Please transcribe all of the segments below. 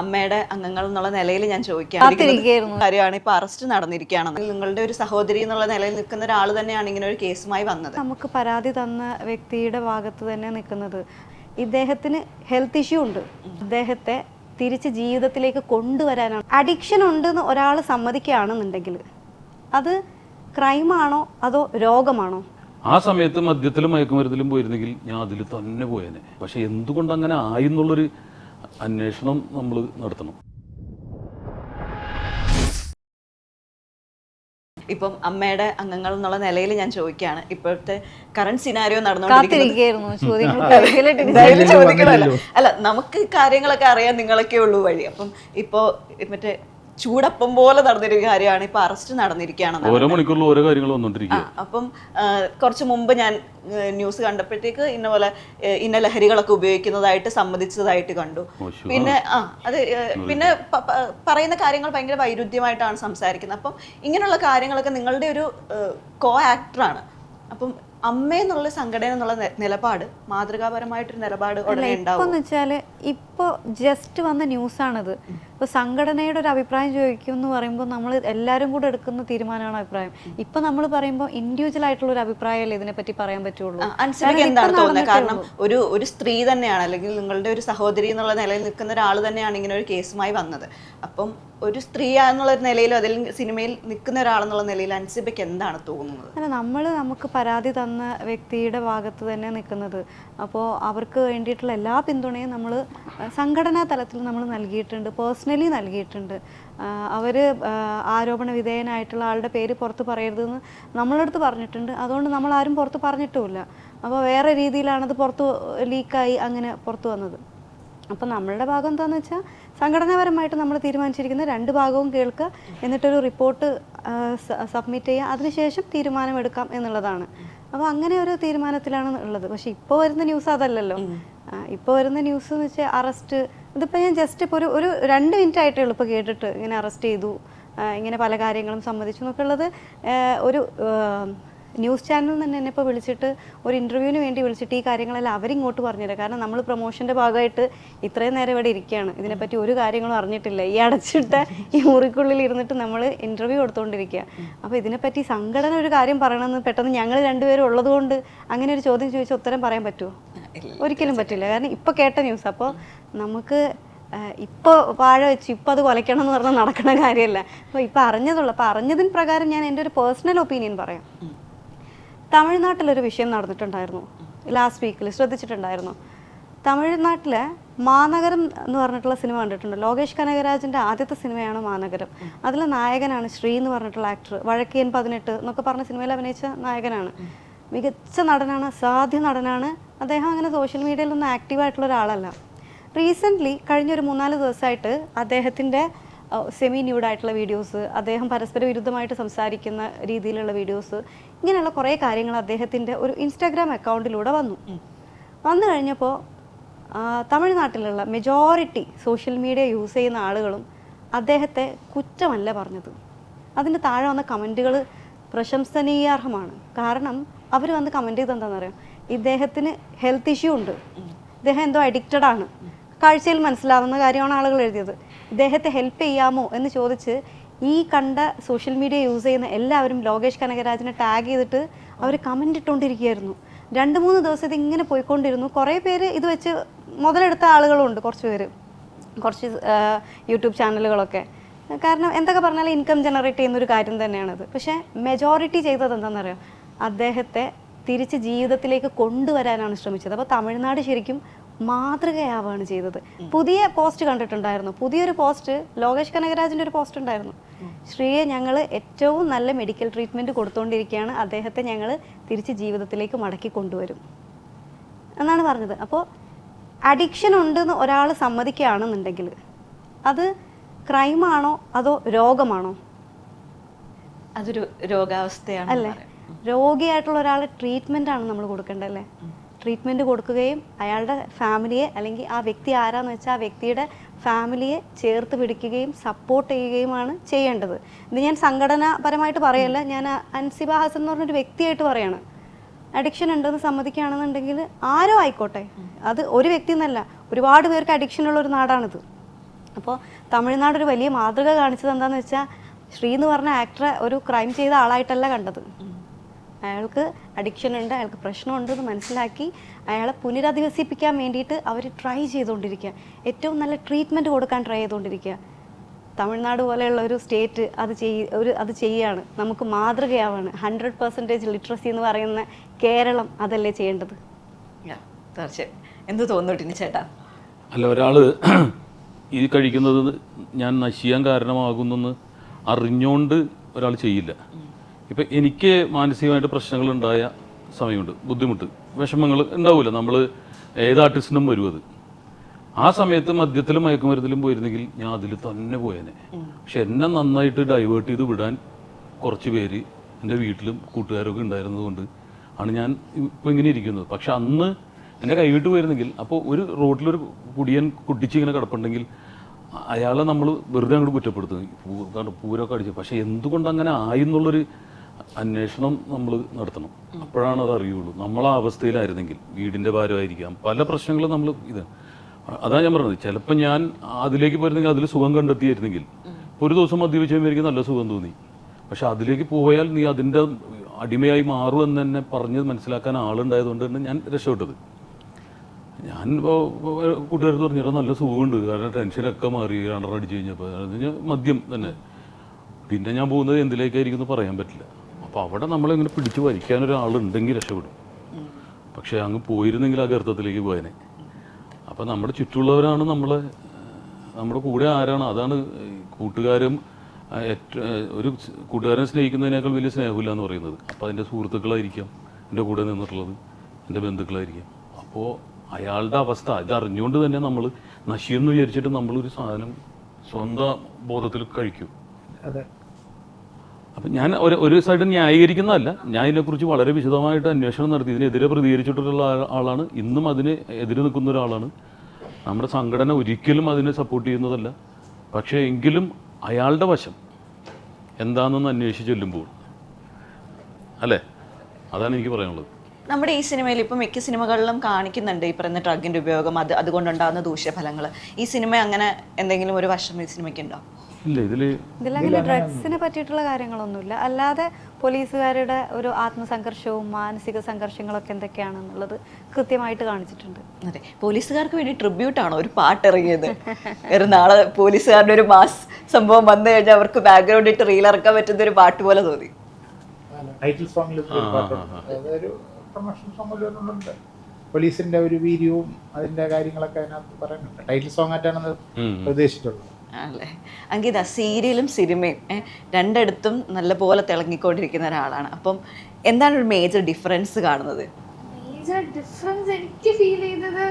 അമ്മയുടെ അംഗങ്ങൾ എന്നുള്ള നിലയിൽ ഞാൻ. ചോദിക്കുകയാണ്. കാര്യമാണ് ഇപ്പൊ അറസ്റ്റ് നടന്നിരിക്കുകയാണ് നിങ്ങളുടെ ഒരു സഹോദരി എന്നുള്ള നിലയിൽ നിൽക്കുന്ന ഒരാൾ തന്നെയാണ് ഇങ്ങനെ ഒരു കേസുമായി വന്നത്. നമുക്ക് പരാതി തന്ന വ്യക്തിയുടെ ഭാഗത്ത് തന്നെ നിൽക്കുന്നത് ഇദ്ദേഹത്തിന് ഹെൽത്ത് ഇഷ്യൂ ഉണ്ട്. അദ്ദേഹത്തെ തിരിച്ച് ജീവിതത്തിലേക്ക് കൊണ്ടുവരാനാണ്. അഡിക്ഷൻ ഉണ്ടെന്ന് ഒരാൾ സമ്മതിക്കുകയാണെന്നുണ്ടെങ്കിൽ അത് ക്രൈമാണോ അതോ രോഗമാണോ? ആ സമയത്ത് മദ്യത്തിലും മയക്കുമരുന്നിലും പോയിരുന്നെങ്കിൽ ഞാൻ അതിൽ തന്നെ പോയേനെ. പക്ഷെ എന്തുകൊണ്ട് അങ്ങനെ ആയി എന്നുള്ളൊരു അന്വേഷണം നമ്മൾ നടത്തണം. ഇപ്പം അമ്മയുടെ അംഗങ്ങൾ എന്നുള്ള നിലയിൽ ഞാൻ ചോദിക്കുകയാണ്. ഇപ്പോഴത്തെ കറണ്ട് സിനാരിയോ നടന്നുകൊണ്ടിരിക്കുന്നത് അല്ല നമുക്ക് കാര്യങ്ങളൊക്കെ അറിയാൻ നിങ്ങളൊക്കെ ഉള്ളൂ വഴി. അപ്പം ഇപ്പോ മറ്റേ ചൂടപ്പം പോലെ നടന്നിരിക്കുന്ന കാര്യമാണ് ഇപ്പൊ അറസ്റ്റ് നടന്നിരിക്കുകയാണ് ഓരോ മണിക്കൂറിലും ഓരോ കാര്യങ്ങൾ വന്നുകൊണ്ടിരിക്കുക അപ്പം കുറച്ച് മുമ്പ് ഞാൻ ന്യൂസ് കണ്ടപ്പോഴത്തേക്ക് ഇന്ന പോലെ ഇന്ന ലഹരികളൊക്കെ ഉപയോഗിക്കുന്നതായിട്ട് സമ്മതിച്ചതായിട്ട് കണ്ടു. പിന്നെ ആ അത് പിന്നെ പറയുന്ന കാര്യങ്ങൾ ഭയങ്കര വൈരുദ്ധ്യമായിട്ടാണ് സംസാരിക്കുന്നത്. അപ്പം ഇങ്ങനെയുള്ള കാര്യങ്ങളൊക്കെ നിങ്ങളുടെ ഒരു കോ ആക്ടറാണ് അപ്പം അമ്മയെന്നുള്ള സംഘടന എന്നുള്ള നിലപാട് മാതൃകാപരമായിട്ടൊരു നിലപാട് ഉടനെ ഉണ്ടാവും? ഇപ്പൊ ജസ്റ്റ് വന്ന ന്യൂസാണിത്. ഇപ്പൊ സംഘടനയുടെ ഒരു അഭിപ്രായം ചോദിക്കും എന്ന് പറയുമ്പോൾ നമ്മൾ എല്ലാവരും കൂടെ എടുക്കുന്ന തീരുമാനമാണ് അഭിപ്രായം. ഇപ്പൊ നമ്മൾ പറയുമ്പോൾ ഇൻഡിവിജ്വൽ ആയിട്ടുള്ള ഒരു അഭിപ്രായമല്ലേ ഇതിനെപ്പറ്റി പറയാൻ പറ്റുള്ളൂ? എന്താണ് തോന്നുന്നത്? കാരണം ഒരു ഒരു സ്ത്രീ തന്നെയാണ് അല്ലെങ്കിൽ നിങ്ങളുടെ ഒരു സഹോദരി എന്നുള്ള നിലയിൽ നിൽക്കുന്ന ഒരാൾ തന്നെയാണ് ഇങ്ങനെ ഒരു കേസുമായി വന്നത്. അപ്പം ഒരു സ്ത്രീ എന്നുള്ള നിലയിൽ അതിൽ സിനിമയിൽ നിൽക്കുന്ന ഒരാളെന്നുള്ള നിലയിൽ അൻസിബയ്ക്ക് എന്താണ് തോന്നുന്നത്? അല്ല നമ്മൾ നമുക്ക് പരാതി തന്ന വ്യക്തിയുടെ ഭാഗത്ത് തന്നെ നിൽക്കുന്നത്. അപ്പോൾ അവർക്ക് വേണ്ടിയിട്ടുള്ള എല്ലാ പിന്തുണയും നമ്മൾ സംഘടനാ തലത്തിൽ നമ്മൾ നൽകിയിട്ടുണ്ട്. പേഴ്സണലി നൽകിയിട്ടുണ്ട്. അവർ ആരോപണ വിധേയനായിട്ടുള്ള ആളുടെ പേര് പുറത്ത് പറയരുതെന്ന് നമ്മളടുത്ത് പറഞ്ഞിട്ടുണ്ട്. അതുകൊണ്ട് നമ്മൾ ആരും പുറത്ത് പറഞ്ഞിട്ടുമില്ല. അപ്പോൾ വേറെ രീതിയിലാണത് പുറത്ത് ലീക്കായി അങ്ങനെ പുറത്ത് വന്നത്. അപ്പം നമ്മളുടെ ഭാഗം എന്താണെന്ന് വെച്ചാൽ സംഘടനാപരമായിട്ട് നമ്മൾ തീരുമാനിച്ചിരിക്കുന്ന രണ്ട് ഭാഗവും കേൾക്കുക എന്നിട്ടൊരു റിപ്പോർട്ട് സബ്മിറ്റ് ചെയ്യുക അതിനുശേഷം തീരുമാനമെടുക്കാം എന്നുള്ളതാണ്. അപ്പോൾ അങ്ങനെ ഒരു തീരുമാനത്തിലാണ് ഉള്ളത്. പക്ഷേ ഇപ്പോൾ വരുന്ന ന്യൂസ് അതല്ലല്ലോ. ഇപ്പോൾ വരുന്ന ന്യൂസ് എന്ന് വെച്ചാൽ അറസ്റ്റ് ഇതിപ്പോൾ ഞാൻ ജസ്റ്റ് ഇപ്പോൾ ഒരു ഒരു രണ്ട് മിനിറ്റ് ആയിട്ടേ ഉള്ളൂ ഇപ്പോൾ കേട്ടിട്ട് ഇങ്ങനെ അറസ്റ്റ് ചെയ്തു. ഇങ്ങനെ പല കാര്യങ്ങളും സംബന്ധിച്ചു എന്നൊക്കെ ഉള്ളത് ഒരു ന്യൂസ് ചാനലിൽ നിന്ന് എന്നെ ഇപ്പോൾ വിളിച്ചിട്ട് ഒരു ഇന്റർവ്യൂവിന് വേണ്ടി വിളിച്ചിട്ട് ഈ കാര്യങ്ങളെല്ലാം അവരിങ്ങോട്ട് പറഞ്ഞുതരാം കാരണം നമ്മൾ പ്രൊമോഷന്റെ ഭാഗമായിട്ട് ഇത്രയും നേരം ഇവിടെ ഇരിക്കുകയാണ്. ഇതിനെപ്പറ്റി ഒരു കാര്യങ്ങളും അറിഞ്ഞിട്ടില്ല. ഈ അടച്ചിട്ട ഈ മുറിക്കുള്ളിൽ ഇരുന്നിട്ട് നമ്മൾ ഇന്റർവ്യൂ കൊടുത്തുകൊണ്ടിരിക്കുക അപ്പോൾ ഇതിനെപ്പറ്റി സംഘടന ഒരു കാര്യം പറയണമെന്ന് പെട്ടെന്ന് ഞങ്ങൾ രണ്ടുപേരും ഉള്ളതുകൊണ്ട് അങ്ങനെ ഒരു ചോദ്യം ചോദിച്ചാൽ ഉത്തരം പറയാൻ പറ്റുമോ ഒരിക്കലും പറ്റില്ല. കാരണം ഇപ്പൊ കേട്ട ന്യൂസ് അപ്പോൾ നമുക്ക് ഇപ്പോൾ വാഴ വെച്ച് ഇപ്പോൾ അത് കൊലയ്ക്കണം എന്ന് പറഞ്ഞാൽ നടക്കുന്ന കാര്യമല്ല. അപ്പോൾ ഇപ്പോൾ അറിഞ്ഞതുള്ളൂ അപ്പോൾ അറിഞ്ഞതിന് പ്രകാരം ഞാൻ എന്റെ ഒരു പേഴ്സണൽ ഒപ്പീനിയൻ പറയാം. തമിഴ്നാട്ടിലൊരു വിഷയം നടന്നിട്ടുണ്ടായിരുന്നു. ലാസ്റ്റ് വീക്കിൽ ശ്രദ്ധിച്ചിട്ടുണ്ടായിരുന്നു. തമിഴ്നാട്ടിലെ മാനഗരം എന്ന് പറഞ്ഞിട്ടുള്ള സിനിമ കണ്ടിട്ടുണ്ട്? ലോകേഷ് കനകരാജിന്റെ ആദ്യത്തെ സിനിമയാണ് മാനഗരം അതിലെ നായകനാണ് ശ്രീ എന്ന് പറഞ്ഞിട്ടുള്ള ആക്ടർ വഴക്കിയൻ പതിനെട്ട് എന്നൊക്കെ പറഞ്ഞ സിനിമയിൽ അഭിനയിച്ച നായകനാണ്. മികച്ച നടനാണ് സാധ്യ നടനാണ് അദ്ദേഹം അങ്ങനെ സോഷ്യൽ മീഡിയയിലൊന്നും ആക്റ്റീവായിട്ടുള്ള ഒരാളല്ല. റീസെന്റ്ലി കഴിഞ്ഞൊരു മൂന്നാൽ ദിവസമായിട്ട് അദ്ദേഹത്തിന്റെ സെമി ന്യൂഡായിട്ടുള്ള വീഡിയോസ് അദ്ദേഹം പരസ്പര വിരുദ്ധമായിട്ട് സംസാരിക്കുന്ന രീതിയിലുള്ള വീഡിയോസ് ഇങ്ങനെയുള്ള കുറേ കാര്യങ്ങൾ അദ്ദേഹത്തിന്റെ ഒരു ഇൻസ്റ്റാഗ്രാം അക്കൗണ്ടിലൂടെ വന്നു. വന്നു കഴിഞ്ഞപ്പോൾ തമിഴ്നാട്ടിലുള്ള മെജോറിറ്റി സോഷ്യൽ മീഡിയ യൂസ് ചെയ്യുന്ന ആളുകളും അദ്ദേഹത്തെ കുറ്റമല്ല പറഞ്ഞത്. അതിന് താഴെ വന്ന കമന്റുകൾ പ്രശംസനീയാർഹമാണ്. കാരണം അവർ വന്ന് കമന്റ് ചെയ്ത് എന്താണെന്നറിയാം ഇദ്ദേഹത്തിന് ഹെൽത്ത് ഇഷ്യൂ ഉണ്ട്. ഇദ്ദേഹം എന്തോ അഡിക്റ്റഡ് ആണ്. കാഴ്ചയിൽ മനസ്സിലാവുന്ന കാര്യമാണ് ആളുകൾ എഴുതിയത്. ഇദ്ദേഹത്തെ ഹെൽപ്പ് ചെയ്യാമോ എന്ന് ചോദിച്ച് ഈ കണ്ട സോഷ്യൽ മീഡിയ യൂസ് ചെയ്യുന്ന എല്ലാവരും ലോകേഷ് കനകരാജിനെ ടാഗ് ചെയ്തിട്ട് അവർ കമന്റ് ഇട്ടുകൊണ്ടിരിക്കുകയായിരുന്നു രണ്ട് മൂന്ന് ദിവസം ഇത് ഇങ്ങനെ പോയിക്കൊണ്ടിരുന്നു. കുറേ പേര് ഇത് വെച്ച് മുതലെടുത്ത ആളുകളുണ്ട് കുറച്ച് പേര്. കുറച്ച് യൂട്യൂബ് ചാനലുകളൊക്കെ കാരണം എന്തൊക്കെ പറഞ്ഞാലും ഇൻകം ജനറേറ്റ് ചെയ്യുന്ന ഒരു കാര്യം തന്നെയാണത്. പക്ഷേ മെജോറിറ്റി ചെയ്തത് എന്താണെന്നറിയാം? അദ്ദേഹത്തെ തിരിച്ച് ജീവിതത്തിലേക്ക് കൊണ്ടുവരാനാണ് ശ്രമിച്ചത്. അപ്പോൾ തമിഴ്നാട് ശരിക്കും മാതൃകയാവാണ് ചെയ്തത്. പുതിയ പോസ്റ്റ് കണ്ടിട്ടുണ്ടായിരുന്നു. പുതിയൊരു പോസ്റ്റ് ലോകേഷ് കനകരാജിന്റെ ഒരു പോസ്റ്റ് ഉണ്ടായിരുന്നു. ശ്രീയെ ഞങ്ങൾ ഏറ്റവും നല്ല മെഡിക്കൽ ട്രീറ്റ്മെന്റ് കൊടുത്തുകൊണ്ടിരിക്കുകയാണ് അദ്ദേഹത്തെ ഞങ്ങൾ തിരിച്ച് ജീവിതത്തിലേക്ക് മടക്കി കൊണ്ടുവരും. എന്നാണ് പറഞ്ഞത്. അപ്പോൾ അഡിക്ഷൻ ഉണ്ടെന്ന് ഒരാൾ സമ്മതിക്കുകയാണെന്നുണ്ടെങ്കിൽ അത് ക്രൈമാണോ അതോ രോഗമാണോ? അതൊരു രോഗാവസ്ഥയാണ് അല്ലേ? രോഗിയായിട്ടുള്ള ഒരാളെ ട്രീറ്റ്മെന്റ് ആണ് നമ്മൾ കൊടുക്കേണ്ടത് അല്ലേ ട്രീറ്റ്മെന്റ് കൊടുക്കുകയും അയാളുടെ ഫാമിലിയെ അല്ലെങ്കിൽ ആ വ്യക്തി ആരാന്ന് വെച്ചാൽ ആ വ്യക്തിയുടെ ഫാമിലിയെ ചേർത്ത് പിടിക്കുകയും സപ്പോർട്ട് ചെയ്യുകയുമാണ് ചെയ്യേണ്ടത്. ഇത് ഞാൻ സംഘടനാപരമായിട്ട് പറയല്ല ഞാൻ അൻസിബ എന്ന് പറഞ്ഞൊരു വ്യക്തിയായിട്ട് പറയാണ്. അഡിക്ഷൻ ഉണ്ടെന്ന് സമ്മതിക്കുകയാണെന്നുണ്ടെങ്കിൽ ആരോ ആയിക്കോട്ടെ. അത് ഒരു വ്യക്തി എന്നല്ല ഒരുപാട് പേർക്ക് അഡിക്ഷൻ ഉള്ള ഒരു നാടാണിത്. അപ്പോൾ തമിഴ്നാട് ഒരു വലിയ മാതൃക കാണിച്ചത് എന്താണെന്ന് വെച്ചാൽ ശ്രീ എന്ന് പറഞ്ഞ ആക്ടറെ ഒരു ക്രൈം ചെയ്ത ആളായിട്ടല്ല കണ്ടത്. അയാൾക്ക് അഡിക്ഷൻ ഉണ്ട് അയാൾക്ക് പ്രശ്നമുണ്ടെന്ന് മനസ്സിലാക്കി അയാളെ പുനരധിവസിപ്പിക്കാൻ വേണ്ടിയിട്ട് അവർ ട്രൈ ചെയ്തുകൊണ്ടിരിക്കുക. ഏറ്റവും നല്ല ട്രീറ്റ്മെന്റ് കൊടുക്കാൻ ട്രൈ ചെയ്തുകൊണ്ടിരിക്കുക. തമിഴ്നാട് പോലെയുള്ള ഒരു സ്റ്റേറ്റ് അത് ചെയ് ഒരു അത് ചെയ്യാണ്. നമുക്ക് മാതൃകയാവാണ്. ഹൺഡ്രഡ് പെർസെന്റേജ് ലിറ്ററസി എന്ന് പറയുന്ന കേരളം അതല്ലേ ചെയ്യേണ്ടത്? തീർച്ചയായും. എന്ത് തോന്നുന്നു ചേട്ടാ? അല്ല ഒരാൾ ഇത് കഴിക്കുന്നത് ഞാൻ നശിയാൻ കാരണമാകുന്നെന്ന് അറിഞ്ഞുകൊണ്ട് ഒരാൾ ചെയ്യില്ല. ഇപ്പം എനിക്ക് മാനസികമായിട്ട് പ്രശ്നങ്ങൾ ഉണ്ടായ സമയമുണ്ട്. ബുദ്ധിമുട്ട് വിഷമങ്ങൾ ഉണ്ടാവില്ല നമ്മൾ ഏത് ആർട്ടിസ്റ്റിനും വരും അത്. ആ സമയത്ത് മദ്യത്തിലും മയക്കുമരുന്നിലും പോയിരുന്നെങ്കിൽ ഞാൻ അതിൽ തന്നെ പോയേനെ. പക്ഷെ എന്നെ നന്നായിട്ട് ഡൈവേർട്ട് ചെയ്ത് വിടാൻ കുറച്ച് പേര് എന്റെ വീട്ടിലും കൂട്ടുകാരൊക്കെ ഉണ്ടായിരുന്നതുകൊണ്ട് ആണ് ഞാൻ ഇപ്പോൾ ഇങ്ങനെ ഇരിക്കുന്നത്. പക്ഷെ അന്ന് എന്നെ കൈവിട്ട് പോയിരുന്നെങ്കിൽ അപ്പോൾ ഒരു റോഡിലൊരു കുടിയൻ കുട്ടിച്ച് ഇങ്ങനെ കിടപ്പുണ്ടെങ്കിൽ അയാളെ നമ്മൾ വെറുതെ അങ്ങോട്ട് കുറ്റപ്പെടുത്തുന്നു പൂരൊക്കെ അടിച്ചു. പക്ഷെ എന്തുകൊണ്ട് അങ്ങനെ ആയി എന്നുള്ളൊരു അന്വേഷണം നമ്മൾ നടത്തണം. അപ്പോഴാണ് അത് അറിയുള്ളൂ. നമ്മൾ ആ അവസ്ഥയിലായിരുന്നെങ്കിൽ വീടിന്റെ ഭാരമായിരിക്കാം. പല പ്രശ്നങ്ങളും നമ്മൾ ഇത് അതാ ഞാൻ പറഞ്ഞത്. ചിലപ്പോൾ ഞാൻ അതിലേക്ക് പോയിരുന്നെങ്കിൽ അതിൽ സുഖം കണ്ടെത്തിയായിരുന്നെങ്കിൽ ഒരു ദിവസം മദ്യപിച്ച് കഴിയുമ്പോൾ നല്ല സുഖം തോന്നി. പക്ഷെ അതിലേക്ക് പോയാൽ നീ അതിന്റെ അടിമയായി മാറുമെന്ന് തന്നെ പറഞ്ഞ് മനസ്സിലാക്കാൻ ആളുണ്ടായതുകൊണ്ട് തന്നെ ഞാൻ രക്ഷപ്പെട്ടത്. ഞാൻ ഇപ്പോൾ പറഞ്ഞിട്ട് നല്ല സുഖമുണ്ട്. കാരണം ടെൻഷനൊക്കെ മാറി രണ്ടര അടിച്ച് കഴിഞ്ഞപ്പോൾ മദ്യം തന്നെ. പിന്നെ ഞാൻ പോകുന്നത് എന്തിലേക്കായിരിക്കും എന്ന് പറയാൻ പറ്റില്ല. അപ്പോൾ അവിടെ നമ്മളിങ്ങനെ പിടിച്ചു വലിക്കാൻ ഒരാളുണ്ടെങ്കിൽ രക്ഷപ്പെടും. പക്ഷേ അങ്ങ് പോയിരുന്നെങ്കിൽ ആ ഗർത്തത്തിലേക്ക് പോയനെ. അപ്പോൾ നമ്മുടെ ചുറ്റുമുള്ളവരാണ് നമ്മളെ നമ്മുടെ കൂടെ ആരാണ്? അതാണ് കൂട്ടുകാരും ഒരു കൂട്ടുകാരനെ സ്നേഹിക്കുന്നതിനേക്കാൾ വലിയ സ്നേഹമില്ല എന്ന് പറയുന്നത്. അപ്പോൾ അതിന്റെ സുഹൃത്തുക്കളായിരിക്കാം എന്റെ കൂടെ നിന്നിട്ടുള്ളത് എന്റെ ബന്ധുക്കളായിരിക്കാം. അപ്പോൾ അയാളുടെ അവസ്ഥ ഇതറിഞ്ഞുകൊണ്ട് തന്നെ നമ്മൾ നശിയെന്ന് വിചാരിച്ചിട്ട് നമ്മളൊരു സാധനം സ്വന്തം ബോധത്തിൽ കഴിക്കും. അതെ. അപ്പം ഞാൻ ഒരു ഒരു സൈഡ് ന്യായീകരിക്കുന്നതല്ല. ഞാൻ ഇതിനെക്കുറിച്ച് വളരെ വിശദമായിട്ട് അന്വേഷണം നടത്തി. ഇതിനെതിരെ പ്രതികരിച്ചിട്ടുള്ള ആളാണ്. ഇന്നും അതിന് എതിരെ നിൽക്കുന്ന ഒരാളാണ്. നമ്മുടെ സംഘടന ഒരിക്കലും അതിനെ സപ്പോർട്ട് ചെയ്യുന്നതല്ല. പക്ഷേ എങ്കിലും അയാളുടെ വശം എന്താണെന്ന് അന്വേഷിച്ച് ചെല്ലുമ്പോൾ. അല്ലേ? അതാണ് എനിക്ക് പറയാനുള്ളത്. നമ്മുടെ ഈ സിനിമയിൽ ഇപ്പം മിക്ക സിനിമകളിലും കാണിക്കുന്നുണ്ട് ഈ പറയുന്ന ഡ്രഗിന്റെ ഉപയോഗം. അത് അതുകൊണ്ടുണ്ടാകുന്ന ദൂഷ്യഫലങ്ങൾ ഈ സിനിമ അങ്ങനെ എന്തെങ്കിലും ഒരു വശം ഈ സിനിമയ്ക്കുണ്ടോ ഇല്ല ഇതിൽ ഇതിലങ്ങനെ ഡ്രഗ്സിനെ പറ്റിയിട്ടുള്ള കാര്യങ്ങളൊന്നുമില്ല. അല്ലാതെ പോലീസുകാരുടെ ഒരു ആത്മസംഘർഷവും മാനസിക സംഘർഷങ്ങളൊക്കെ എന്തൊക്കെയാണെന്നുള്ളത് കൃത്യമായിട്ട് കാണിച്ചിട്ടുണ്ട്. അതെ പോലീസുകാർക്ക് വേണ്ടി ട്രിബ്യൂട്ട് ആണോ ഒരു പാട്ട് ഇറങ്ങിയത് ഒരു നാളെ പോലീസുകാരുടെ ഒരു മാസ് സംഭവം വന്നു കഴിഞ്ഞാൽ അവർക്ക് ബാക്ക്ഗ്രൗണ്ട് ഇട്ട് റീൽ ഇറക്കാൻ പറ്റുന്ന ഒരു പാട്ട് പോലെ തോന്നി. ടൈറ്റിൽ സോങ്ങിൽ അതൊരു പ്രൊമോഷൻ പോലീസിന്റെ ഒരു വീര്യവും അതിന്റെ കാര്യങ്ങളൊക്കെ അതിനകത്ത് പറയുന്നുണ്ട്. ടൈറ്റിൽ സോങ് ആയിട്ടാണ് ഉദ്ദേശിച്ചിട്ടുള്ളത്. അല്ലേ അങ്കിത സീരിയലും സിനിമയും രണ്ടിടത്തും നല്ല പോലെ തിളങ്ങിക്കൊണ്ടിരിക്കുന്ന ഒരാളാണ്. അപ്പം എന്താണ് ഒരു മേജർ ഡിഫറൻസ് കാണുന്നത്? മേജർ ഡിഫറൻസ് എനിക്ക് ഫീൽ ചെയ്തത്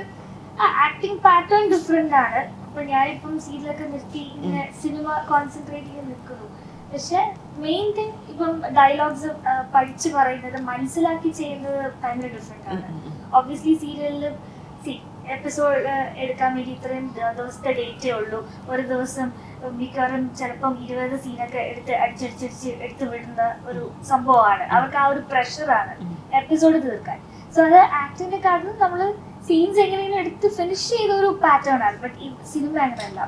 ആക്ടിങ് പാറ്റേൺ ഡിഫറെന്റ് ആണ്. അപ്പോൾ ഞാനിപ്പം സീരിയലൊക്കെ നിർത്തി ഇങ്ങനെ സിനിമ കോൺസെൻട്രേറ്റ് ചെയ്ത് നിൽക്കുന്നു. പക്ഷെ മെയിൻ തിങ് ഇപ്പം ഡയലോഗ്സ് പഠിച്ചു പറയുന്നത് മനസ്സിലാക്കി ചെയ്യുന്നത് ഭയങ്കര ഡിഫറെന്റ് ആണ്. ഒബ്വിയസ്ലി സീരിയലിൽ എപ്പിസോഡ് എടുക്കാൻ വേണ്ടി ഇത്രയും ദിവസത്തെ ഡേറ്റേ ഉള്ളൂ. ഒരു ദിവസം മിക്കവാറും ചിലപ്പം ഇരുപത് സീനൊക്കെ എടുത്ത് അടിച്ചടിച്ചടിച്ച് എടുത്തു വിടുന്ന ഒരു സംഭവമാണ്. അവർക്ക് ആ ഒരു പ്രഷറാണ് എപ്പിസോഡ് തീർക്കാൻ. സോ അത് ആക്ടിന്റെ കാട്ടിലും നമ്മൾ സീൻസ് എങ്ങനെയും എടുത്ത് ഫിനിഷ് ചെയ്ത ഒരു പാറ്റേൺ ആണ്. ബട്ട് ഈ സിനിമ അങ്ങനെയല്ല.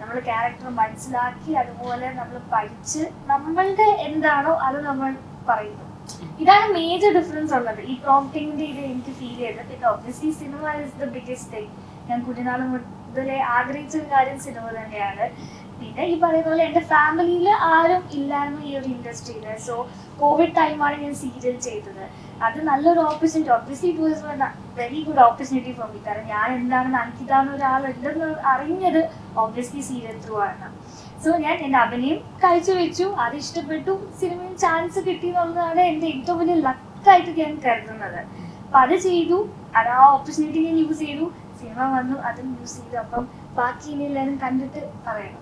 നമ്മൾ ക്യാരക്ടർ മനസ്സിലാക്കി അതുപോലെ നമ്മൾ പഠിച്ച് നമ്മളുടെ എന്താണോ അത് നമ്മൾ പറയുന്നു. ഇതാണ് മേജർ ഡിഫറൻസ് ഉള്ളത്. ഈ പ്രോംപ്റ്റിംഗിന്റെ ഇത് എനിക്ക് ഫീൽ ചെയ്തത്. പിന്നെ obviously cinema is the biggest thing ഞാൻ കുഞ്ഞുനാൾ മുതലേ ആഗ്രഹിച്ച ഒരു കാര്യം സിനിമ തന്നെയാണ്. പിന്നെ ഈ പറയുന്ന പോലെ എന്റെ ഫാമിലിയിൽ ആരും ഇല്ലായിരുന്നു ഈ ഒരു ഇൻഡസ്ട്രിയിൽ സോ കോവിഡ് ടൈമാണ് ഞാൻ സീരിയൽ ചെയ്തത്. അത് നല്ലൊരു opportunity obviously it was very good opportunity for me കാരണം ഞാൻ എന്താണെന്ന് അനിക്കിതാന്ന് ഒരാളുണ്ടെന്ന് അറിഞ്ഞത് ഒബ്വിയസ്ലി സീരിയൽ ത്രൂ ആണ്. സോ ഞാൻ എന്റെ അഭിനയം കാഴ്ചവെച്ചു അത് ഇഷ്ടപ്പെട്ടു. സിനിമയിൽ ചാൻസ് കിട്ടി എന്നുള്ളതാണ് എന്റെ ഏറ്റവും വലിയ ലക്കായിട്ട് ഞാൻ കരുതുന്നത്. അപ്പൊ അത് ചെയ്തു. അത് ആ ഓപ്പർച്യൂണിറ്റി ഞാൻ യൂസ് ചെയ്തു. സിനിമ വന്നു. അതും യൂസ് ചെയ്തു. അപ്പം ബാക്കി ഇനി എല്ലാവരും കണ്ടിട്ട് പറയണം.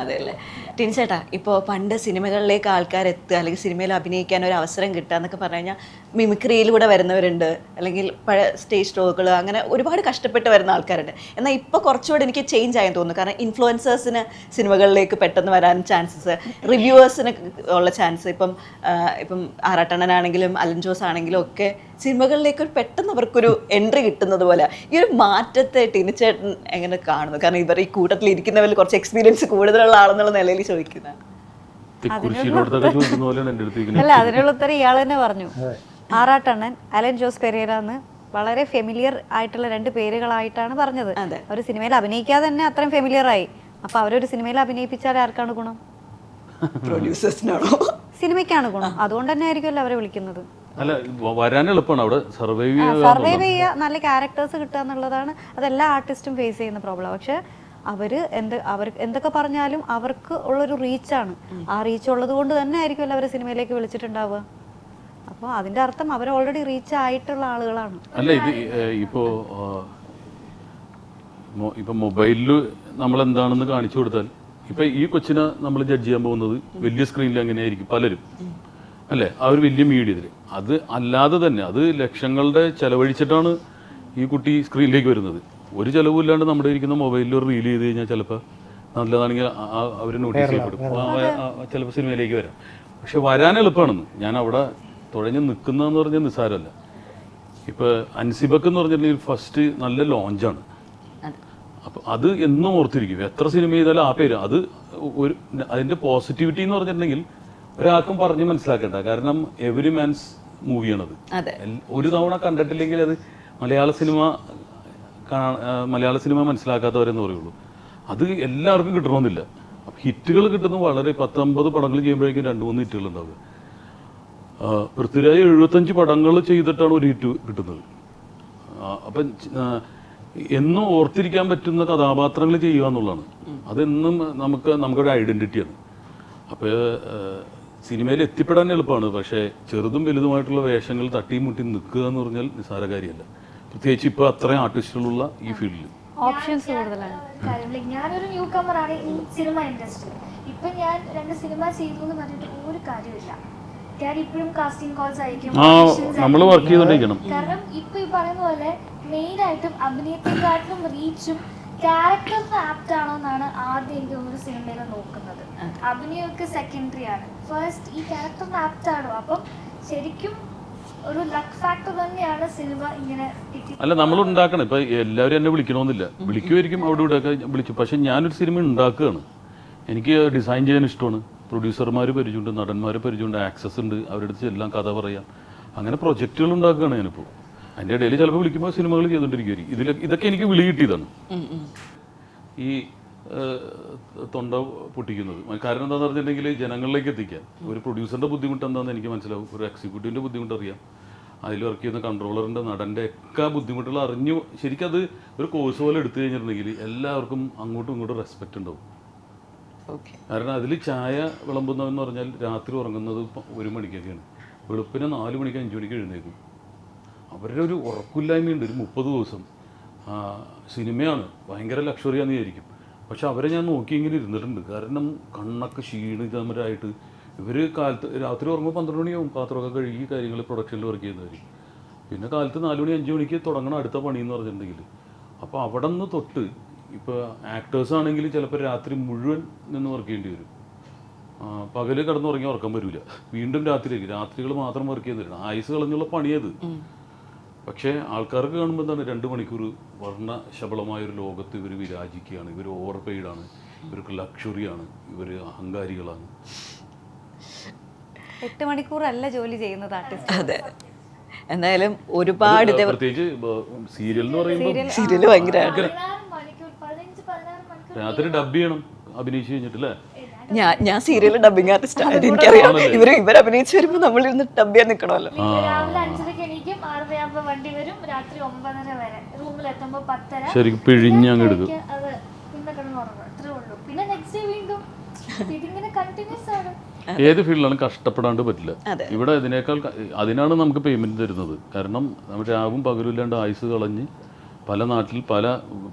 അതെ അല്ലേ? ടിൻസേട്ടാ ഇപ്പോൾ പണ്ട് സിനിമകളിലേക്ക് ആൾക്കാർ എത്തുക അല്ലെങ്കിൽ സിനിമയിൽ അഭിനയിക്കാൻ ഒരു അവസരം കിട്ടുക എന്നൊക്കെ പറഞ്ഞു കഴിഞ്ഞാൽ മിമിക്രിയിലൂടെ വരുന്നവരുണ്ട്. അല്ലെങ്കിൽ പഴയ സ്റ്റേജ് ഷോകൾ അങ്ങനെ ഒരുപാട് കഷ്ടപ്പെട്ട് വരുന്ന ആൾക്കാരുണ്ട്. എന്നാൽ ഇപ്പോൾ കുറച്ചുകൂടെ എനിക്ക് ചേഞ്ച് ആയെന്ന് തോന്നുന്നു. കാരണം ഇൻഫ്ലുവൻസേഴ്സിന് സിനിമകളിലേക്ക് പെട്ടെന്ന് വരാൻ ചാൻസസ് റിവ്യൂവേഴ്സിന് ഉള്ള ചാൻസ് ഇപ്പം ഇപ്പം ആറാട്ടണ്ണനാണെങ്കിലും അലൻ ജോസ് ആണെങ്കിലും ഒക്കെ സിനിമകളിലേക്ക് ഒരു പെട്ടെന്ന് അവർക്കൊരു എൻട്രി കിട്ടുന്നത് പോലെ ഈ ഒരു മാറ്റത്തെ ടിനിച്ചേട്ടൻ എങ്ങനെ കാണുന്നു? കാരണം ഇവർ ഈ കൂട്ടത്തിൽ ഇരിക്കുന്നവരിൽ കുറച്ച് എക്സ്പീരിയൻസ് കൂടുതലുള്ള ആളെന്നുള്ള നിലയിൽ ചോദിക്കുന്നത് അല്ല അതിനുള്ള ഉത്തരം ഇയാൾ തന്നെ പറഞ്ഞു. ആറാട്ടണ്ണൻ അലൻ ജോസ് പെരേര എന്ന് വളരെ ഫെമിലിയർ ആയിട്ടുള്ള രണ്ട് പേരുകളായിട്ടാണ് പറഞ്ഞത്. ഒരു സിനിമയിൽ അഭിനയിക്കാതെ തന്നെ അത്രയും ഫെമിലിയർ ആയി. അപ്പൊ അവരൊരു സിനിമയിൽ അഭിനയിപ്പിച്ചാൽ ആർക്കാണ് ഗുണം? പ്രൊഡ്യൂസേഴ്സിനാണോ സിനിമയ്ക്കാണ് ഗുണം. അതുകൊണ്ട് തന്നെ ആയിരിക്കുമല്ലോ അവരെ വിളിക്കുന്നത്. അല്ല വരാൻ എളുപ്പമാണ്. അവിടെ സർവൈവ് സർവൈവ് ചെയ്യുക നല്ല ക്യാരക്ടേഴ്സ് കിട്ടുക എന്നുള്ളതാണ്. അതെല്ലാ ആർട്ടിസ്റ്റും ഫേസ് ചെയ്യുന്ന പ്രോബ്ലം പക്ഷെ അവർ എന്ത് അവർ എന്തൊക്കെ പറഞ്ഞാലും അവർക്ക് ഉള്ളൊരു റീച്ചാണ് ആ റീച്ച് ഉള്ളത് കൊണ്ട് തന്നെ ആയിരിക്കുമല്ലോ അവരെ സിനിമയിലേക്ക് വിളിച്ചിട്ടുണ്ടാവുക. അപ്പോൾ അതിന്റെ അർത്ഥം അവർ ഓൾറെഡി റീച്ച് ആയിട്ടുള്ള ആളുകളാണ്. അല്ല ഇത് ഇപ്പോൾ ഇപ്പോ ഇപ്പൊ മൊബൈലിൽ നമ്മൾ എന്താണെന്ന് കാണിച്ചു കൊടുത്താൽ ഇപ്പൊ ഈ കൊച്ചിനെ നമ്മൾ ജഡ്ജ് ചെയ്യാൻ പോകുന്നത് വലിയ സ്ക്രീനിൽ എങ്ങനെയായിരിക്കും? പലരും. അല്ലേ? അവർ ഒരു വലിയ മീഡിയത്തിൽ അത് അല്ലാതെ തന്നെ അത് ലക്ഷങ്ങളുടെ ചെലവഴിച്ചിട്ടാണ് ഈ കുട്ടി സ്ക്രീനിലേക്ക് വരുന്നത്. ഒരു ചെലവും നമ്മുടെ ഇരിക്കുന്ന മൊബൈലിൽ ഒരു റീൽ ചെയ്ത് കഴിഞ്ഞാൽ ചിലപ്പോൾ നല്ലതാണെങ്കിൽ അവർ നോട്ടീസ് ചെയ്യപ്പെടും. ചിലപ്പോൾ സിനിമയിലേക്ക് വരാം. പക്ഷെ വരാൻ എളുപ്പമാണെന്ന്. ഞാൻ അവിടെ തുഴഞ്ഞ് നിൽക്കുന്നതെന്ന് പറഞ്ഞാൽ നിസ്സാരമല്ല. ഇപ്പോൾ അൻസിബക്ക് എന്ന് പറഞ്ഞിട്ടുണ്ടെങ്കിൽ ഫസ്റ്റ് നല്ല ലോഞ്ചാണ് അപ്പോൾ അത്. എന്നും ഓർത്തിരിക്കും. എത്ര സിനിമ ചെയ്താലും ആ പേര്. അത് ഒരു അതിന്റെ പോസിറ്റിവിറ്റി എന്ന് പറഞ്ഞിട്ടുണ്ടെങ്കിൽ ഒരാൾക്കും പറഞ്ഞ് മനസ്സിലാക്കണ്ട. കാരണം എവരി മാൻസ് മൂവിയാണത് അതെ. ഒരു തവണ കണ്ടിട്ടില്ലെങ്കിൽ അത് മലയാള സിനിമ മലയാള സിനിമ മനസ്സിലാക്കാത്തവരെന്ന് പറയുള്ളൂ. അത് എല്ലാവർക്കും കിട്ടണമെന്നില്ല. ഹിറ്റുകൾ കിട്ടുന്നത് വളരെ പത്തൊമ്പത് പടങ്ങൾ ചെയ്യുമ്പോഴേക്കും രണ്ട് മൂന്ന് ഹിറ്റുകൾ ഉണ്ടാവുക. പൃഥ്വിരാജ് എഴുപത്തഞ്ച് പടങ്ങൾ ചെയ്തിട്ടാണ് ഒരു ഹിറ്റ് കിട്ടുന്നത്. അപ്പം എന്നും ഓർത്തിരിക്കാൻ പറ്റുന്ന കഥാപാത്രങ്ങൾ ചെയ്യുക എന്നുള്ളതാണ്. അതെന്നും നമുക്ക് നമുക്കൊരു ഐഡന്റിറ്റിയാണ്. അപ്പോൾ സിനിമയിൽ എത്തിപ്പെടാൻ എളുപ്പമാണ്. പക്ഷേ ചെറുതും വലുതുമായിട്ടുള്ള വേഷങ്ങൾ തട്ടിയും മുട്ടി നിൽക്കുക എന്ന് പറഞ്ഞാൽ നിസ്സാര കാര്യമല്ല. പ്രത്യേകിച്ച് ഇപ്പോൾ അത്രയും ആർട്ടിസ്റ്റുകളുള്ള ഈ ഫീൽഡിൽ. ഓപ്ഷൻസ് കൂടുതലാണ്. ഞാനൊരു ന്യൂ കമർ ആണ് ഈ സിനിമ ഇൻഡസ്ട്രി. ഇപ്പൊ ഞാൻ രണ്ട് സിനിമ ചെയ്തു എന്ന് പറഞ്ഞിട്ട് ഒരു കാര്യമില്ല ആ നമ്മൾ വർക്ക് ചെയ്തുകൊണ്ടിരിക്കണം കാരണം ഇപ്പൊ ഈ പറയുന്ന പോലെ മെയിൻ ആയിട്ടും അഭിനയത്തെക്കാട്ടിലും റീച്ചും ക്യാരക്ടറിന് ആപ്റ്റ് ആണോ എന്നാണ് ആദ്യം എനിക്ക് ഒരു സിനിമയിൽ നോക്കുന്നത്. അഭിനയമൊക്കെ സെക്കൻഡറി ആണ്. ഫസ്റ്റ് ഈ ക്യാരക്ടറിന് ആപ്റ്റ് ആണോ? അപ്പം ശരിക്കും ഒരു ലക്ക് ഫാക്ടർ തന്നെയാണ് സിനിമ ഇങ്ങനെ അല്ല നമ്മൾ ഉണ്ടാക്കണം. ഇപ്പൊ എല്ലാവരും എന്നെ വിളിക്കണമെന്നില്ല വിളിക്കുമായിരിക്കും അവിടെ ഇവിടെ ഒക്കെ വിളിച്ചു പക്ഷെ ഞാനൊരു സിനിമ ഉണ്ടാക്കുകയാണ്. എനിക്ക് ഡിസൈൻ ചെയ്യാൻ ഇഷ്ടമാണ്. പ്രൊഡ്യൂസർമാർ പരിചയമുണ്ട് നടന്മാർ പരിചയമുണ്ട് ആക്സസ് ഉണ്ട് അവരുടെ അടുത്ത് എല്ലാം കഥ പറയാം. അങ്ങനെ പ്രൊജക്റ്റുകൾ ഉണ്ടാക്കുകയാണ് ഞാനിപ്പോൾ അതിന്റെ ഇടയിൽ ചിലപ്പോൾ വിളിക്കുമ്പോൾ സിനിമകൾ ചെയ്തുകൊണ്ടിരിക്കുമായിരിക്കും ഇതിൽ ഇതൊക്കെ എനിക്ക് വിളി കിട്ടിയതാണ്. ഈ തൊണ്ട പൊട്ടിക്കുന്നത്. കാരണം എന്താണെന്ന് പറഞ്ഞിട്ടുണ്ടെങ്കിൽ ജനങ്ങളിലേക്ക് എത്തിക്കാൻ. ഒരു പ്രൊഡ്യൂസറിന്റെ ബുദ്ധിമുട്ട് എന്താണെന്ന് എനിക്ക് മനസ്സിലാവും. ഒരു എക്സിക്യൂട്ടീവിന്റെ ബുദ്ധിമുട്ട് അറിയാം. അതിൽ വർക്ക് ചെയ്യുന്ന കൺട്രോളറിന്റെ നടന്റെ ഒക്കെ ബുദ്ധിമുട്ടുകൾ അറിഞ്ഞു. ശരിക്കും അത് ഒരു കോഴ്സ് പോലെ എടുത്തു കഴിഞ്ഞിട്ടുണ്ടെങ്കിൽ എല്ലാവർക്കും അങ്ങോട്ടും ഇങ്ങോട്ടും റെസ്പെക്റ്റ് ഉണ്ടാവും. കാരണം അതിൽ ചായ വിളമ്പുന്നവെന്ന് പറഞ്ഞാൽ രാത്രി ഉറങ്ങുന്നത് ഒരു മണിക്കൊക്കെയാണ്. വെളുപ്പിന് നാല് മണിക്ക് അഞ്ച് മണിക്ക് എഴുന്നേക്കും. അവരുടെ ഒരു ഉറക്കില്ലായ്മയുണ്ട് ഒരു മുപ്പത് ദിവസം. സിനിമയാണ് ഭയങ്കര ലക്ഷറിയാന്ന് വിചാരിക്കും. പക്ഷെ അവരെ ഞാൻ നോക്കി ഇങ്ങനെ ഇരുന്നിട്ടുണ്ട്. കാരണം കണ്ണൊക്കെ ക്ഷീണിതമരായിട്ട് ഇവർ കാലത്ത് രാത്രി ഉറങ്ങുമ്പോൾ പന്ത്രണ്ട് മണിയാവും പാത്രമൊക്കെ കഴുകി കാര്യങ്ങൾ പ്രൊഡക്ഷനിൽ വർക്ക് ചെയ്യുന്നവർ പിന്നെ കാലത്ത് നാല് മണി അഞ്ച് മണിക്ക് തുടങ്ങണം അടുത്ത പണി എന്ന് പറഞ്ഞിട്ടുണ്ടെങ്കിൽ അപ്പോൾ അവിടെ നിന്ന് തൊട്ട് ഇപ്പോൾ ആക്ടേഴ്സ് ആണെങ്കിൽ ചിലപ്പോൾ രാത്രി മുഴുവൻ നിന്ന് വർക്ക് ചെയ്യേണ്ടി വരും പകൽ കിടന്നുറങ്ങി ഉറക്കം വരില്ല വീണ്ടും രാത്രിയിലേക്ക് രാത്രികൾ മാത്രം വർക്ക് ചെയ്യുന്നില്ല ആയുസ് കളഞ്ഞുള്ള പണിയത്. പക്ഷേ ആൾക്കാർക്ക് കാണുമ്പോൾ എന്താണ്? രണ്ട് മണിക്കൂർ വർണ ശബളമായ ഒരു ലോകത്ത് ഇവർ വിരാജിക്കുകയാണ്. ഇവർ ഓവർ പെയ്ഡാണ് ഇവർക്ക് ലക്ഷറിയാണ് ഇവർ അഹങ്കാരികളാണ്. എട്ട് മണിക്കൂറല്ല ജോലി ചെയ്യുന്നത് ആർട്ടിസ്റ്റ് അതെ. എന്തായാലും ഒരുപാട് പ്രത്യേകിച്ച് സീരിയൽ എന്ന് പറയുമ്പോൾ സീരിയൽ ഭയങ്കര പതിനാറ് മണിക്കൂർ പതിനഞ്ച് പതിനാറ് മണിക്കൂർ രാത്രി ഡബ് ചെയ്യണം. അഭിനയിച്ചു കഴിഞ്ഞിട്ടില്ലേ? ഞാൻ ഞാൻ സീരിയൽ ഡബിങ് ആർട്ടിസ്റ്റ് ആയത് എനിക്കറിയാം. ഇവർ ഇവർ അഭിനയിച്ച് വരുമ്പോൾ നമ്മളിരുന്ന് ഡബ് ചെയ്യാൻ നിൽക്കണമല്ലോ ശരിക്കും പിഴിഞ്ഞ് അങ്ങ് എടുക്കും. പിന്നെ കിടന്ന് ഉറങ്ങും. ഉള്ളൂ. പിന്നെ നെക്സ്റ്റ് വീണ്ടും ഇതിങ്ങനെ കണ്ടിന്യൂസ് ആണ്. ഏത് ഫീൽഡിലാണ് കഷ്ടപ്പെടാണ്ട് പറ്റില്ല? ഇവിടെ ഇതിനേക്കാൾ അതിനാണ് നമുക്ക് പേയ്മെന്റ് തരുന്നത്. കാരണം നമ്മൾ രാവും പകലും ഇല്ലാണ്ട് ആയുസ് കളഞ്ഞ് പല നാട്ടിൽ പല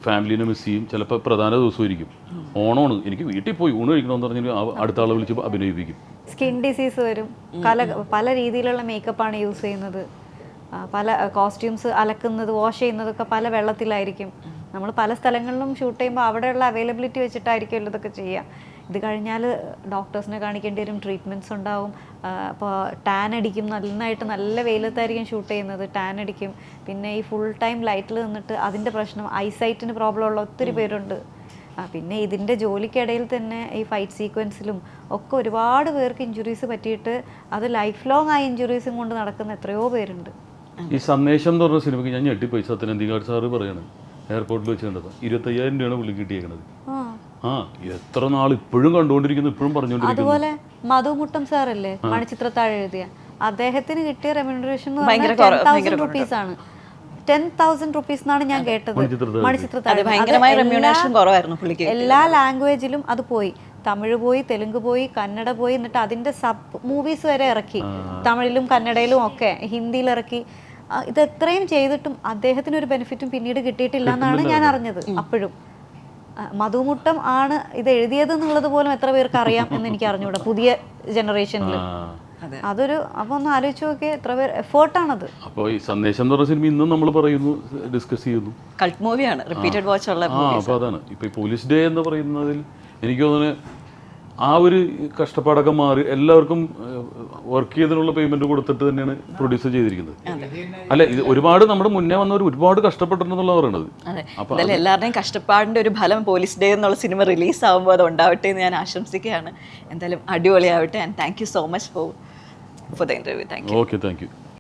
ഫാമിലീനെ മിസ് ചെയ്യും. ചിലപ്പോൾ പ്രധാന ദിവസമായിരിക്കും. ഓണമാണ്. എനിക്ക് വീട്ടിൽ പോയി ഊണ് കഴിക്കണമെന്ന് പറഞ്ഞാൽ അടുത്ത ആളെ വിളിച്ച് അഭിനയിപ്പിക്കും. സ്കിൻ ഡിസീസ് വരും. പല പല രീതിയിലുള്ള മേക്കപ്പാണ് യൂസ് ചെയ്യുന്നത്. പല കോസ്റ്റ്യൂംസ് അലക്കുന്നത് വാഷ് ചെയ്യുന്നതൊക്കെ പല വെള്ളത്തിലായിരിക്കും. നമ്മൾ പല സ്ഥലങ്ങളിലും ഷൂട്ട് ചെയ്യുമ്പോൾ അവിടെയുള്ള അവൈലബിലിറ്റി വെച്ചിട്ടായിരിക്കുമല്ലോ ഇതൊക്കെ ചെയ്യുക. ഇത് കഴിഞ്ഞാൽ ഡോക്ടേഴ്സിനെ കാണിക്കേണ്ടി വരും ട്രീറ്റ്മെന്റ്സ് ഉണ്ടാവും. അപ്പോൾ ടാൻ അടിക്കും നന്നായിട്ട് നല്ല വെയിലത്തായിരിക്കും ഷൂട്ട് ചെയ്യുന്നത് ടാൻ അടിക്കും. പിന്നെ ഈ ഫുൾ ടൈം ലൈറ്റിൽ നിന്നിട്ട് അതിന്റെ പ്രശ്നം ഐസൈറ്റിന് പ്രോബ്ലം ഉള്ള ഒത്തിരി പേരുണ്ട്. ആ, പിന്നെ ഇതിന്റെ ജോലിക്കിടയിൽ തന്നെ ഈ ഫൈറ്റ് സീക്വൻസിലും ഒക്കെ ഒരുപാട് പേർക്ക് ഇഞ്ചുറീസ് പറ്റിയിട്ട് അത് ലൈഫ് ലോങ് ആ ഇഞ്ചുറീസും കൊണ്ട് നടക്കുന്ന എത്രയോ പേരുണ്ട്. ഈ സന്ദേശം എന്ന് പറഞ്ഞ സിനിമയ്ക്ക് ഞാൻ ഞെട്ടിപ്പോയി സത്യനന്ദികാട് സാറ് പറയാണ് എയർപോർട്ടിൽ വെച്ച് കണ്ടത് ഇരുപത്തയ്യായിരം രൂപയാണ് പുള്ളി കിട്ടിയേക്കണത്. ആ എത്ര നാൾ ഇപ്പോഴും കണ്ടുകൊണ്ടിരിക്കുന്നു ഇപ്പോഴും പറഞ്ഞുകൊണ്ടിരിക്കുന്നു. അതുപോലെ മധുമുട്ടം സാറല്ലേ മണിച്ചിത്രത്താഴ് എഴുതിയ. അദ്ദേഹത്തിന് കിട്ടിയ റെമ്യൂണറേഷൻ എന്ന് ഭയങ്കര പറഞ്ഞാൽ ഭയങ്കര റുപ്പീസ് ആണ്. ടെൻ തൗസൻഡ് റുപ്പീസ് എന്നാണ് ഞാൻ കേട്ടത്. മണിച്ചിത്രത്താഴ്. മണിച്ചിത്രത്താഴ്. അത് ഭയങ്കരമായ എല്ലാ- കുറവായിരുന്നു പുള്ളിക്ക് എല്ലാ ലാംഗ്വേജിലും അത് പോയി. തമിഴ് പോയി തെലുങ്ക് പോയി കന്നഡ പോയി എന്നിട്ട് അതിന്റെ സബ് മൂവീസ് വരെ ഇറക്കി. തമിഴിലും കന്നഡയിലും ഒക്കെ ഹിന്ദിയിൽ ഇറക്കി. ആ, ഇത് എത്രയും ചെയ്തിട്ടും അദ്ദേഹത്തിന് ഒരു ബെനിഫിറ്റും പിന്നീട് കിട്ടിയിട്ടില്ല എന്നാണ് ഞാൻ അറിഞ്ഞത് അപ്പോഴും. മധുമുട്ടം ആണ് ഇത് എഴുതിയത് എന്നുള്ളത് പോലും എത്ര പേർക്ക് അറിയാം എന്ന് എനിക്ക് അറിഞ്ഞൂടാ പുതിയ ജനറേഷനിൽ അതൊരു അപ്പൊ ഒന്ന് ആലോചിച്ച് നോക്കിയ എത്ര പേർ എഫേർട്ടാണത്. അപ്പോൾ ഈ സന്ദേശം എന്ന് പറഞ്ഞ സിനിമ ഇന്നും നമ്മൾ പറയുന്നു ഡിസ്കസ് ചെയ്യുന്നു. കൾട്ട് മൂവിയാണ് റിപ്പീറ്റഡ് വാച്ച് ഉള്ള അതാണ്. ഇപ്പൊ ഈ പോലീസ് ഡേ എന്ന് പറയുന്നതിൽ എനിക്ക് തോന്നുന്നത് ആ ഒരു കഷ്ടപ്പാടൊക്കെ മാറി എല്ലാവർക്കും വർക്ക് ചെയ്തതിനുള്ള പേയ്മെന്റ് കൊടുത്തിട്ട് തന്നെയാണ് പ്രൊഡ്യൂസ് ചെയ്തിരിക്കുന്നത്. അല്ല ഇത് ഒരുപാട് നമ്മുടെ മുന്നേ വന്നവർ ഒരുപാട് കഷ്ടപ്പെട്ടിട്ടുണ്ടെന്നുള്ള പറയണത്. എന്തായാലും എല്ലാവരുടെയും കഷ്ടപ്പാടിന്റെ ഒരു ഫലം പോലീസ് ഡേ എന്നുള്ള സിനിമ റിലീസ് ആകുമ്പോൾ അത് ഉണ്ടാവട്ടെ എന്ന് ഞാൻ ആശംസിക്കുകയാണ്. എന്തായാലും അടിപൊളിയാവട്ടെ and thank you so much for for the interview thank you okay thank you